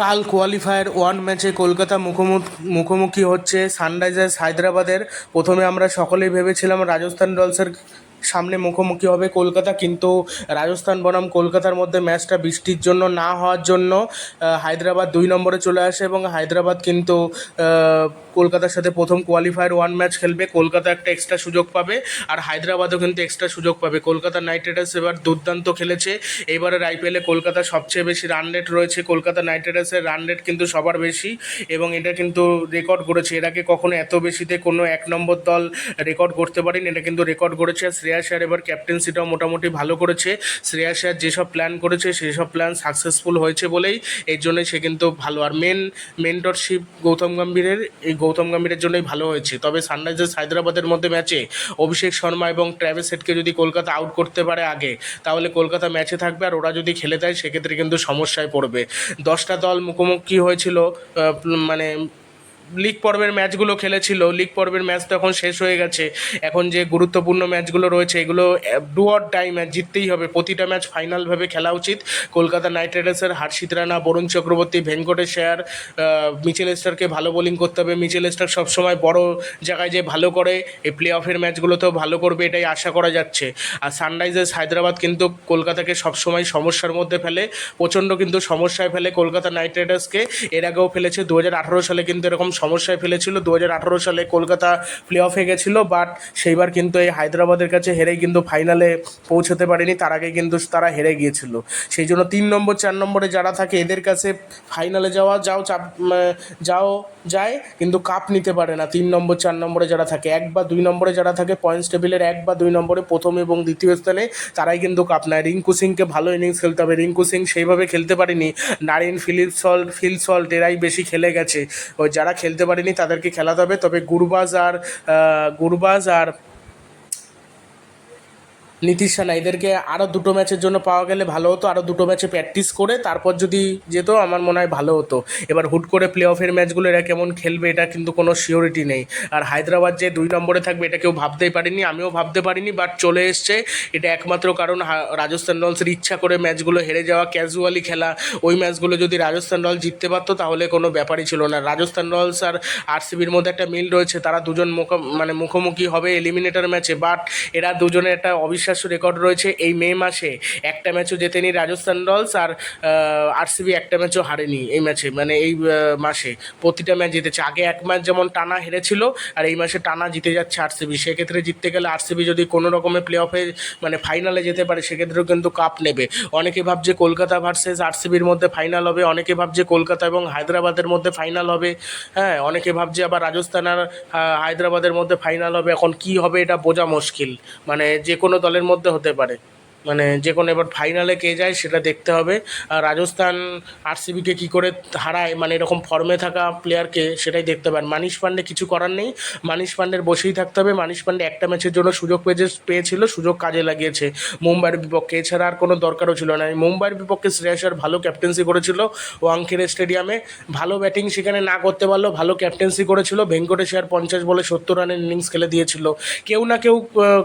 কাল qualifier one ম্যাচে কলকাতা মুখোমুখি মুখোমুখি হচ্ছে সানরাইজার্স হায়দ্রাবাদের। প্রথমে আমরা সকলেই ভেবেছিলাম রাজস্থান রয়্যালসের সামনে মুখোমুখি হবে কলকাতা, কিন্তু রাজস্থান বনাম কলকাতার মধ্যে ম্যাচটা বৃষ্টির জন্য না হওয়ার জন্য হায়দ্রাবাদ দুই নম্বরে চলে আসে এবং হায়দ্রাবাদ কিন্তু কলকাতার সাথে প্রথম কোয়ালিফায়ার ওয়ান ম্যাচ খেলবে। কলকাতা একটা এক্সট্রা সুযোগ পাবে আর হায়দ্রাবাদও কিন্তু এক্সট্রা সুযোগ পাবে। কলকাতা নাইট রাইডার্স এবার দুর্দান্ত খেলেছে। এবারের আইপিএলে কলকাতা সবচেয়ে বেশি রান রেট রয়েছে। কলকাতা নাইট রাইডার্সের রান রেট কিন্তু সবার বেশি এবং এটা কিন্তু রেকর্ড করেছে এর আগে কখনো এত বেশিতে কোনো এক নম্বর দল রেকর্ড করতে পারেনি। এটা কিন্তু রেকর্ড করেছে আর শ্রেয়াস স্যার এবার ক্যাপ্টেন্সিটাও মোটামুটি ভালো করেছে। শ্রেয়া স্যার যেসব প্ল্যান করেছে, সেসব প্ল্যান সাকসেসফুল হয়েছে বলেই এর জন্যই সে কিন্তু ভালো। আর মেন মেন্টরশিপ গৌতম গম্ভীরের, এই গৌতম গম্ভীরের জন্যই ভালো হয়েছে। তবে সানরাইজার্স হায়দ্রাবাদের মধ্যে ম্যাচে অভিষেক শর্মা এবং ট্র্যাভিস হেডকে যদি কলকাতা আউট করতে পারে আগে, তাহলে কলকাতা ম্যাচে থাকবে। আর ওরা যদি খেলে দেয়, সেক্ষেত্রে কিন্তু সমস্যায় পড়বে। দশটা দল মুখোমুখি হয়েছিল মানে লিগ পর্বের ম্যাচগুলো খেলেছিল। লিগ পর্বের ম্যাচ তো এখন শেষ হয়ে গেছে। এখন যে গুরুত্বপূর্ণ ম্যাচগুলো রয়েছে, এগুলো ডু অর টাই ম্যাচ জিততেই হবে। প্রতিটা ম্যাচ ফাইনালভাবে খেলা উচিত। কলকাতা নাইট রাইডার্সের হার্ষিত রানা, বরুণ চক্রবর্তী, ভেঙ্কটেশ আয়ার মিচেল স্টারকে ভালো বোলিং করতে হবে। মিচেল স্টার সবসময় বড় জায়গায় যে ভালো করে এই প্লে অফের ম্যাচগুলোতেও ভালো করবে এটাই আশা করা যাচ্ছে। আর সানরাইজার্স হায়দ্রাবাদ কিন্তু কলকাতাকে সবসময় সমস্যার মধ্যে ফেলে, প্রচণ্ড কিন্তু সমস্যায় ফেলে কলকাতা নাইট রাইডার্সকে। এর আগেও ফেলেছে, দু হাজার আঠেরো সালে কিন্তু এরকম সমস্যায় ফেলেছিল। দু হাজার আঠেরো সালে কলকাতা প্লে অফে গেছিল বাট সেইবার কিন্তু এই হায়দ্রাবাদের কাছে হেরেই কিন্তু ফাইনালে পৌঁছতে পারেনি, তার আগে কিন্তু তারা হেরে গিয়েছিল। সেই জন্য তিন নম্বর, চার নম্বরে যারা থাকে, এদের কাছে ফাইনালে যাওয়া, যাও চাপ যাও, যায়, কিন্তু কাপ নিতে পারে না। তিন নম্বর, চার নম্বরে যারা থাকে, এক বা দুই নম্বরে যারা থাকে পয়েন্টস টেবিলের এক বা দুই নম্বরে প্রথম এবং দ্বিতীয় স্থানে, তারাই কিন্তু কাপ নেয়। রিঙ্কু সিংকে ভালো ইনিংস খেলতে হবে। রিঙ্কু সিং সেইভাবে খেলতে পারেনি। Narine Philip Salt Phil Salt এরাই বেশি খেলে গেছে। ওই যারা খেলতে পারেনি তাদেরকে খেলাতে হবে। তবে গুরবাজ আর গুরবাজ আর নীতিশ সানা এদেরকে আরও দুটো ম্যাচের জন্য পাওয়া গেলে ভালো হতো আরও দুটো ম্যাচে প্র্যাকটিস করে তারপর যদি যেত, আমার মনে হয় ভালো হতো। এবার হুট করে প্লে অফের ম্যাচগুলো এরা কেমন খেলবে, এটা কিন্তু কোনো শিওরিটি নেই। আর হায়দ্রাবাদ যে দুই নম্বরে থাকবে, এটা কেউ ভাবতেই পারিনি, আমিও ভাবতে পারিনি বাট চলে এসছে। এটা একমাত্র কারণ রাজস্থান রয়্যালসের ইচ্ছা করে ম্যাচগুলো হেরে যাওয়া ক্যাজুয়ালি খেলা, ওই ম্যাচগুলো যদি রাজস্থান রয়্যাল জিততে পারতো, তাহলে কোনো ব্যাপারই ছিল না। রাজস্থান রয়্যালস আর আরসিবির মধ্যে একটা মিল রয়েছে, তারা দুজন মুখ মানে মুখোমুখি হবে এলিমিনেটর ম্যাচে বাট এরা দুজনে একটা অবিশ্বাস্য রেকর্ড রয়েছে এই মে মাসে। একটা ম্যাচও জেতেনি রাজস্থান রয়্যালস আর আরসিবি একটা ম্যাচও হারেনি এই ম্যাচে মানে এই মাসে। প্রতিটা ম্যাচ জিতেছে। আগে এক ম্যাচ যেমন টানা হেরেছিল, আর এই মাসে টানা জিতে যাচ্ছে আরসিবি সেক্ষেত্রে জিততে গেলে আরসিবি যদি কোনো রকমে প্লে অফে মানে ফাইনালে যেতে পারে, সেক্ষেত্রেও কিন্তু কাপ নেবে। অনেকে ভাবছে কলকাতা ভার্সেস আরসিবির মধ্যে ফাইনাল হবে, অনেকে ভাবছে কলকাতা এবং হায়দ্রাবাদের মধ্যে ফাইনাল হবে। হ্যাঁ অনেকে ভাবছে আবার রাজস্থান আর হায়দ্রাবাদের মধ্যে ফাইনাল হবে। এখন কি হবে এটা বোঝা মুশকিল। মানে যে কোনো দলের মধ্যে হতে পারে। মানে যে কোনো এবার ফাইনালে কে যায় সেটা দেখতে হবে। আর রাজস্থান আরসিবিকে কী করে হারায় মানে এরকম ফর্মে থাকা প্লেয়ারকে সেটাই দেখতে হবে। আর মানিশ পান্ডে কিছু করার নেই। মানিশ পান্ডের বসেই থাকতে হবে। মানিশ পান্ডে একটা ম্যাচের জন্য সুযোগ পেয়েছে, পেয়েছিল, সুযোগ কাজে লাগিয়েছে মুম্বাইয়ের বিপক্ষে। এছাড়া আর কোনো দরকারও ছিল না। মুম্বাইয়ের বিপক্ষে শ্রেয়াসার ভালো ক্যাপ্টেন্সি করেছিল ওয়াংখেড়ে স্টেডিয়ামে। ভালো ব্যাটিং সেখানে না করতে পারলেও ভালো ক্যাপ্টেন্সি করেছিল। ভেঙ্কটেশ্বর পঞ্চাশ বলে সত্তর রানের ইনিংস খেলে দিয়েছিল। কেউ না কেউ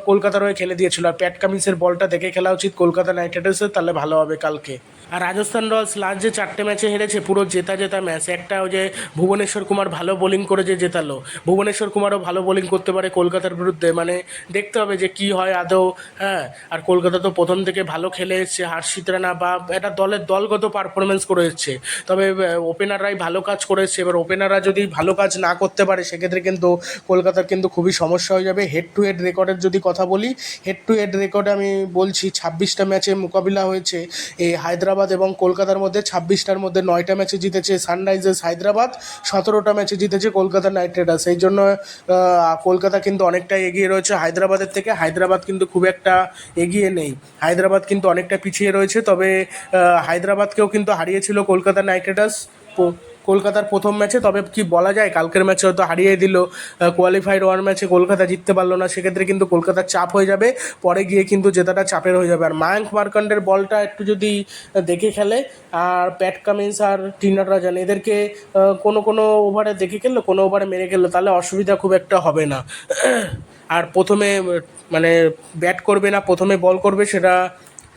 কলকাতার হয়ে খেলে দিয়েছিল। আর প্যাট কামিন্সের বলটা দেখে খেলা উচিত কলকাতা নাইট রাইডার্সের, তাহলে ভালো হবে কালকে। আর রাজস্থান রয়্যালস লাস্ট যে চারটে ম্যাচে হেরেছে, পুরো জেতা জেতা ম্যাচ। একটা ওই যে ভুবনেশ্বর কুমার ভালো বোলিং করে যে জেতালো। ভুবনেশ্বর কুমারও ভালো বোলিং করতে পারে কলকাতার বিরুদ্ধে। মানে দেখতে হবে যে কি হয় আদৌ হ্যাঁ? আর কলকাতা তো প্রথম থেকে ভালো খেলে এসছে হার্ষিত রানা বা একটা দলের দলগত পারফরমেন্স করে এসছে। তবে ওপেনাররাই ভালো কাজ করে এসছে এবার ওপেনাররা যদি ভালো কাজ না করতে পারে, সেক্ষেত্রে কিন্তু কলকাতার কিন্তু খুবই সমস্যা হয়ে যাবে। হেড টু হেড রেকর্ডের যদি কথা বলি হেড টু হেড রেকর্ডে আমি বলছি ছাব্বিশটা ম্যাচে মোকাবিলা হয়েছে। এই হায়দ্রাবাদ এবং কলকাতার মধ্যে ছাব্বিশটার মধ্যে নয়টা ম্যাচে জিতেছে সানরাইজার্স হায়দ্রাবাদ, সতেরোটা ম্যাচে জিতেছে কলকাতা নাইট রাইডার্স। সেই জন্য কলকাতা কিন্তু অনেকটাই এগিয়ে রয়েছে। হায়দ্রাবাদের থেকে হায়দ্রাবাদ কিন্তু খুব একটা এগিয়ে নেই। হায়দ্রাবাদ কিন্তু অনেকটা পিছিয়ে রয়েছে। তবে হায়দ্রাবাদকেও কিন্তু হারিয়েছিল কলকাতা নাইট রাইডার্স। কলকাতার প্রথম ম্যাচে, তবে কি বলা যায়, কালকের ম্যাচে হয়তো হারিয়ে দিল কোয়ালিফাইড ওয়ান ম্যাচে কলকাতা জিততে পারল না, সেক্ষেত্রে কিন্তু কলকাতার চাপ হয়ে যাবে, পরে গিয়ে কিন্তু জেতাটা চাপের হয়ে যাবে। আর মায়াঙ্ক মার্কান্ডের বলটা একটু যদি দেখে খেলে, আর প্যাট কামিন্স আর টিনাট রাজান, এদেরকে কোনো কোনো ওভারে দেখে খেললো, কোনো ওভারে মেরে খেললো, তাহলে অসুবিধা খুব একটা হবে না। আর প্রথমে মানে ব্যাট করবে না, প্রথমে বল করবে, সেটা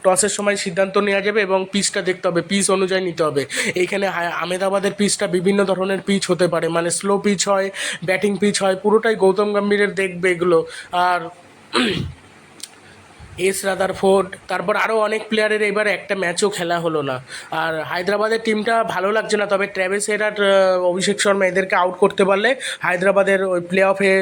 টসের সময় সিদ্ধান্ত নেওয়া যাবে এবং পিচটা দেখতে হবে পিচ অনুযায়ী নিতে হবে। এইখানে আমেদাবাদের পিচটা বিভিন্ন ধরনের পিচ হতে পারে মানে স্লো পিচ হয় ব্যাটিং পিচ হয়, পুরোটাই গৌতম গম্ভীরের দেখবে এগুলো। আর এস রাদারফোর্ড, তারপর আরও অনেক প্লেয়ারের এবার একটা ম্যাচও খেলা হলো না। আর হায়দ্রাবাদের টিমটা ভালো লাগছে না, তবে ট্র্যাভেস হেরার অভিষেক শর্মা এদেরকে আউট করতে পারলে, হায়দ্রাবাদের ওই প্লে অফে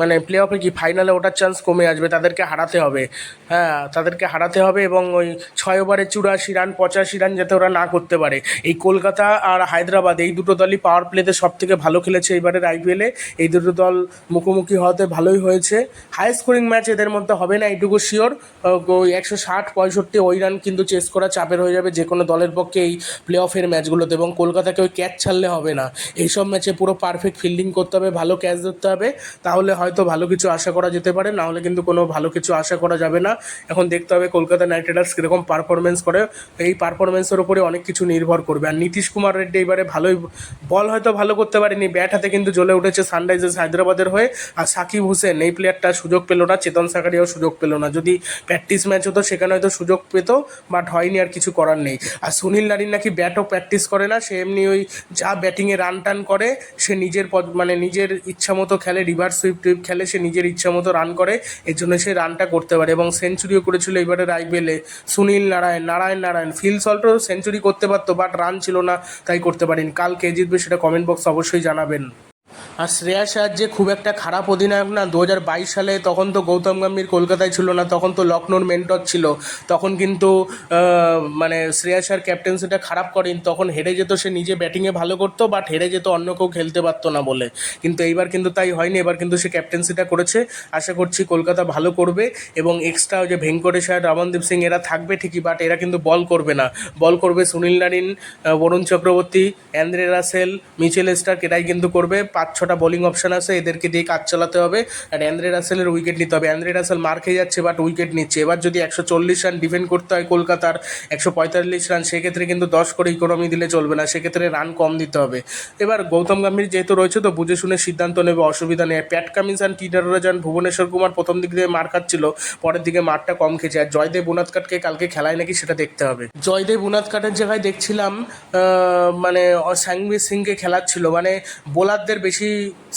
মানে প্লে অফে কি ফাইনালে ওঠার চান্স কমে আসবে? তাদেরকে হারাতে হবে। হ্যাঁ তাদেরকে হারাতে হবে এবং ওই ছয় ওভারে চুরাশি রান পঁচাশি রান যাতে ওরা না করতে পারে। এই কলকাতা আর হায়দ্রাবাদ এই দুটো দলই পাওয়ার প্লেতে সব থেকে ভালো খেলেছে এবারের আইপিএলে এই দুটো দল মুখোমুখি হওয়াতে ভালোই হয়েছে। হাই স্কোরিং ম্যাচ এদের মধ্যে হবে না এইটুকু শিওর ওই একশো ষাট, পঁয়ষট্টি ওই রান কিন্তু চেস করা চাপের হয়ে যাবে যে কোনো দলের পক্ষে এই প্লে অফের ম্যাচগুলোতে এবং কলকাতাকে ওই ক্যাচ ছাড়লে হবে না। এইসব ম্যাচে পুরো পারফেক্ট ফিল্ডিং করতে হবে, ভালো ক্যাচ ধরতে হবে। তাহলে হয়তো ভালো কিছু আশা করা যেতে পারে, না হলে কিন্তু কোনো ভালো কিছু আশা করা যাবে না। এখন দেখতে হবে কলকাতা নাইট রাইডার্স কীরকম পারফরমেন্স করে। এই পারফরমেন্সের উপরে অনেক কিছু নির্ভর করবে। আর নীতিশ কুমার রেড্ডি এবারে ভালোই বল হয়তো ভালো করতে পারেনি ব্যাট হাতে কিন্তু জ্বলে উঠেছে সানরাইজার্স হায়দ্রাবাদের হয়ে। আর সাকিব হোসেন, এই প্লেয়ারটা সুযোগ পেল না, চেতন সাকারিয়াও সুযোগ পেল না। যদি প্র্যাকটিস ম্যাচ হতো, সেখানে হয়তো সুযোগ পেত বাট হয়নি আর কিছু করার নেই। আর সুনীল নারিন নাকি ব্যাটও প্র্যাকটিস করে না, সে এমনি ওই যা ব্যাটিংয়ে রান টান করে, সে নিজের পদ- মানে নিজের ইচ্ছা মতো খেলে রিভার্স সুইপ খেলে সে নিজের ইচ্ছা মতো রান করে, এর জন্য সে রানটা করতে পারে এবং সেঞ্চুরিও করেছিল এবারের আইপিএলে সুনীল নারায়ণ নারায়ণ নারায়ণ। ফিল সল্টও সেঞ্চুরি করতে পারতো বাট রান ছিল না, তাই করতে পারেন। কাল কে জিতবে সেটা কমেন্ট বক্স অবশ্যই জানাবেন। আর শ্রেয়া আয়ার যে খুব একটা খারাপ অধিনায়ক না দু হাজার বাইশ সালে তখন তো গৌতম গম্ভীর কলকাতায় ছিল না, তখন তো লখনৌর মেন্টর ছিল, তখন কিন্তু মানে শ্রেয়া আয়ার ক্যাপ্টেন্সিটা খারাপ করেন, তখন হেরে যেত সে নিজে ব্যাটিংয়ে ভালো করতো বাট হেরে যেত অন্য কেউ খেলতে পারতো না বলে। কিন্তু এইবার কিন্তু তাই হয়নি, এবার কিন্তু সে ক্যাপ্টেন্সিটা করেছে। আশা করছি কলকাতা ভালো করবে, এবং এক্সট্রা যে ভেঙ্কটেশ আর রমনদীপ সিং, এরা থাকবে ঠিকই বাট এরা কিন্তু বল করবে না। বল করবে Sunil Narine Varun Chakravarthy, Andre Russell, Mitchell Starc, এরাই কিন্তু করবে। পাঁচ ছটা বোলিং অপশন আছে, এদেরকে দিয়ে কাজ চালাতে হবে। আর অ্যান্দ্রে রাসেলের উইকেট নিতে হবে। অ্যান্দ্রে রাসেল মার খেয়ে যাচ্ছে বাট উইকেট নিচ্ছে। এবার যদি একশো চল্লিশ রান ডিফেন্ড করতে হয় কলকাতার, একশো পঁয়তাল্লিশ রান সেক্ষেত্রে কিন্তু দশ করে ইকোনমি দিলে চলবে না। সেক্ষেত্রে রান কম দিতে হবে। এবার গৌতম গম্ভীর যেহেতু রয়েছে, তো বুঝে শুনে সিদ্ধান্ত নেবে, অসুবিধা নেই। প্যাট কামিন্স অ্যান্ড টি যান ভুবনেশ্বর কুমার প্রথম দিক দিয়ে মার খাচ্ছিল, পরের দিকে মারটা কম খেয়েছে। আর জয়দেব উনাদকাটকে কালকে খেলায় নাকি সেটা দেখতে হবে। জয়দেব উনাদকাটের জায়গায় দেখছিলাম মানে সাংবীর সিংকে খেলাচ্ছিল। মানে বোলারদের বেশি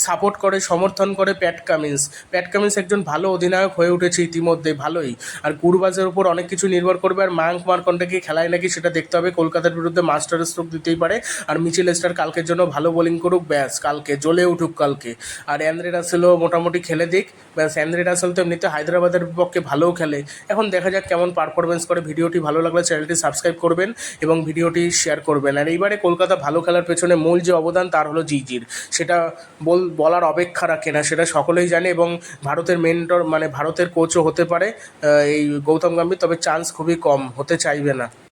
সাপোর্ট করে, সমর্থন করে প্যাট কামিন্স প্যাট কামিন্স একজন ভালো অধিনায়ক হয়ে উঠেছে ইতিমধ্যে, ভালোই। আর গুরবাজের উপর অনেক কিছু নির্ভর করবে, আর মায়াঙ্ক মার্কন্ডাকে খেলায় নাকি সেটা দেখতে হবে। কলকাতার বিরুদ্ধে মাস্টার স্ট্রোক দিতেই পারে, আর মিচেল স্টার কালকের জন্য ভালো বোলিং করুক, ব্যাস, কালকে, জ্বলে উঠুক কালকে। আর অ্যান্দ্রে রাসেলও মোটামুটি খেলে দিক, ব্যাস অ্যান্দ্রে রাসেল তো এমনিতে হায়দ্রাবাদের বিপক্ষে ভালোও খেলে। এখন দেখা যাক কেমন পারফরমেন্স করে। ভিডিওটি ভালো লাগলে চ্যানেলটি সাবস্ক্রাইব করবেন এবং ভিডিওটি শেয়ার করবেন। আর এইবারে কলকাতা ভালো খেলার পেছনে মূল যে অবদান, তার হলো জিজির। সেটা বল, বলার অপেক্ষা রাখে না, সেটা সকলেই জানে এবং ভারতের মেন্টর মানে ভারতের কোচও হতে পারে। এই গৌতম গম্ভীর, তবে চান্স খুবই কম, হতে চাইবে না।